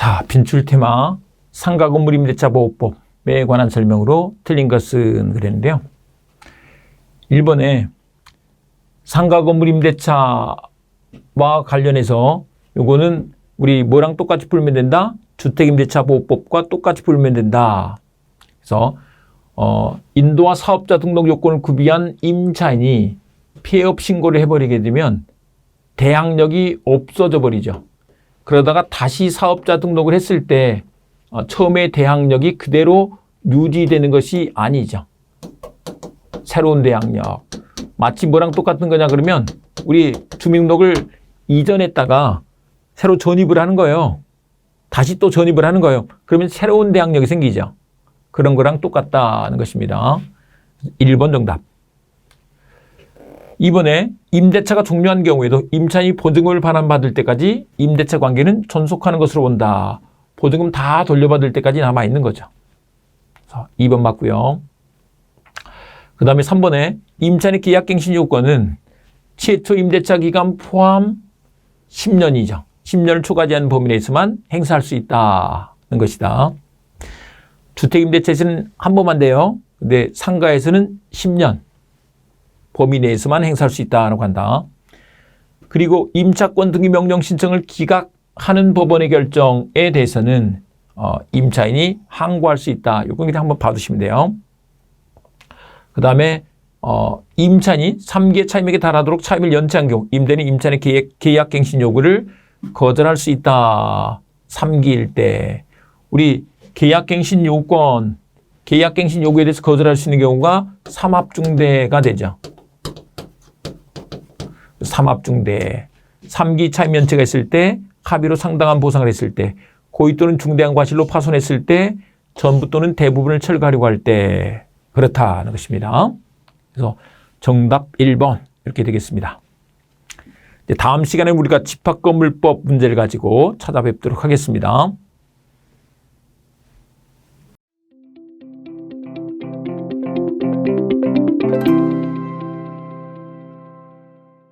자, 빈출 테마 상가 건물 임대차 보호법에 관한 설명으로 틀린 것은 그랬는데요. 1번에 상가 건물 임대차와 관련해서 요거는 우리 뭐랑 똑같이 풀면 된다? 주택 임대차 보호법과 똑같이 풀면 된다. 그래서 어, 인도와 사업자 등록 요건을 구비한 임차인이 폐업 신고를 해버리게 되면 대항력이 없어져 버리죠. 그러다가 다시 사업자 등록을 했을 때 어, 처음에 대항력이 그대로 유지되는 것이 아니죠. 새로운 대항력. 마치 뭐랑 똑같은 거냐 그러면 우리 주민등록을 이전했다가 새로 전입을 하는 거예요. 다시 또 전입을 하는 거예요. 그러면 새로운 대항력이 생기죠. 그런 거랑 똑같다는 것입니다. 1번 정답. 이번에 임대차가 종료한 경우에도 임차인이 보증금을 반환받을 때까지 임대차 관계는 존속하는 것으로 본다. 보증금 다 돌려받을 때까지 남아 있는 거죠. 그래서 2번 맞고요. 그 다음에 3번에 임차인의 계약갱신 요건은 최초 임대차 기간 포함 10년이죠. 10년을 초과하지 않은 범위 내에서만 행사할 수 있다는 것이다. 주택임대차에서는 한 번만 돼요. 근데 상가에서는 10년 범위 내에서만 행사할 수 있다라고 한다. 그리고 임차권 등기 명령 신청을 기각하는 법원의 결정에 대해서는 어, 임차인이 항고할 수 있다. 요건 그냥 한번 봐두시면 돼요. 그 다음에 어, 임차인이 3개 차임액에 달하도록 차임을 연체한 경우 임대인이 임차인의 계약, 계약갱신 요구를 거절할 수 있다. 3기일 때 우리 계약갱신 요건 계약갱신 요구에 대해서 거절할 수 있는 경우가 삼합중대가 되죠. 삼합중대 3기 차임 연체가 있을 때 합의로 상당한 보상을 했을 때 고의 또는 중대한 과실로 파손했을 때 전부 또는 대부분을 철거하려고 할 때 그렇다는 것입니다. 그래서 정답 1번 이렇게 되겠습니다. 다음 시간에 우리가 집합건물법 문제를 가지고 찾아뵙도록 하겠습니다.